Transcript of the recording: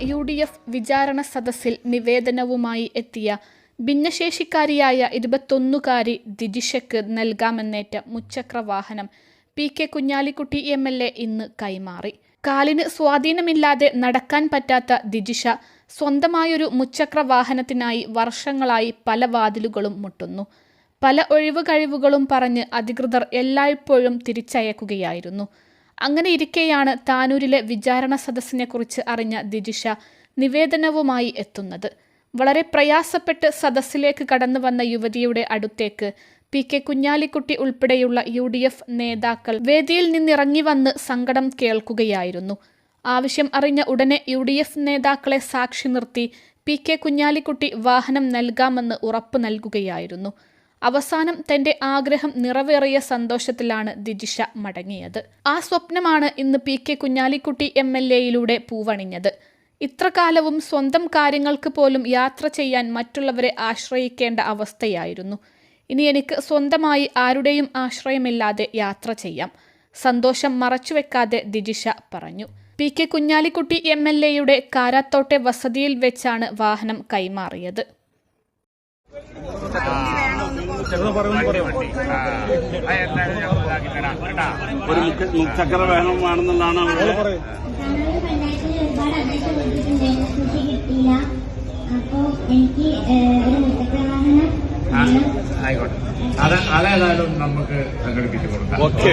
U D F വിചാരണ സദസ്സിൽ നിവേദനവുമായി എത്തിയ ഭിന്നശേഷിക്കാരിയായ ഇരുപത്തൊന്നുകാരി ദിജിഷയ്ക്ക് നൽകാമെന്നേറ്റ മുച്ചക്രവാഹനം P K Kunhalikutty M L A ഇന്ന് കൈമാറി. കാലിന് സ്വാധീനമില്ലാതെ നടക്കാൻ പറ്റാത്ത ദിജിഷ സ്വന്തമായൊരു മുച്ചക്ര വാഹനത്തിനായി വർഷങ്ങളായി പല വാതിലുകളും മുട്ടുന്നു. പല ഒഴിവ് കഴിവുകളും പറഞ്ഞ് അധികൃതർ എല്ലായ്പ്പോഴും തിരിച്ചയക്കുകയായിരുന്നു. അങ്ങനെ ഇരിക്കെയാണ് താനൂരിലെ വിചാരണ സദസ്സിനെക്കുറിച്ച് അറിഞ്ഞ ദിജിഷ നിവേദനവുമായി എത്തുന്നത്. വളരെ പ്രയാസപ്പെട്ട് സദസ്സിലേക്ക് കടന്നു വന്ന യുവതിയുടെ അടുത്തേക്ക് പി കെ കുഞ്ഞാലിക്കുട്ടി ഉൾപ്പെടെയുള്ള യു ഡി എഫ് നേതാക്കൾ വേദിയിൽ നിന്നിറങ്ങി വന്ന് സങ്കടം കേൾക്കുകയായിരുന്നു. ആവശ്യം അറിഞ്ഞ ഉടനെ യു ഡി എഫ് നേതാക്കളെ സാക്ഷി നിർത്തി പി കെ കുഞ്ഞാലിക്കുട്ടി വാഹനം നൽകാമെന്ന് ഉറപ്പു നൽകുകയായിരുന്നു. അവസാനം തന്റെ ആഗ്രഹം നിറവേറിയ സന്തോഷത്തിലാണ് ദിജിഷ മടങ്ങിയത്. ആ സ്വപ്നമാണ് ഇന്ന് P K Kunhalikutty M L എയിലൂടെ പൂവണിഞ്ഞത്. ഇത്രകാലവും സ്വന്തം കാര്യങ്ങൾക്ക് പോലും യാത്ര ചെയ്യാൻ മറ്റുള്ളവരെ ആശ്രയിക്കേണ്ട അവസ്ഥയായിരുന്നു. ഇനി എനിക്ക് സ്വന്തമായി ആരുടെയും ആശ്രയമില്ലാതെ യാത്ര ചെയ്യാം. സന്തോഷം മറച്ചുവെക്കാതെ ദിജിഷ പറഞ്ഞു. P K Kunhalikutty M L എയുടെ കാരാത്തോട്ടെ വസതിയിൽ വെച്ചാണ് വാഹനം കൈമാറിയത്. ഒരു മുച്ചക്ര വേണമാണെന്നുള്ളതാണ് അവരുടെ തമിഴ്നാട് പഞ്ചായത്തിൽ ഒരുപാട് അപേക്ഷ കൊടുത്തിട്ടുണ്ടായിരുന്നു കൃഷി കിട്ടിയില്ല. അപ്പോ എനിക്ക് ഏഹ്, ഒരു മുത്തക്രവാഹനം വേണം. ആയിക്കോട്ടെ. അത് അതേതായാലും നമുക്ക് സംഘടിപ്പിച്ചു കൊടുക്കാം. ഓക്കെ.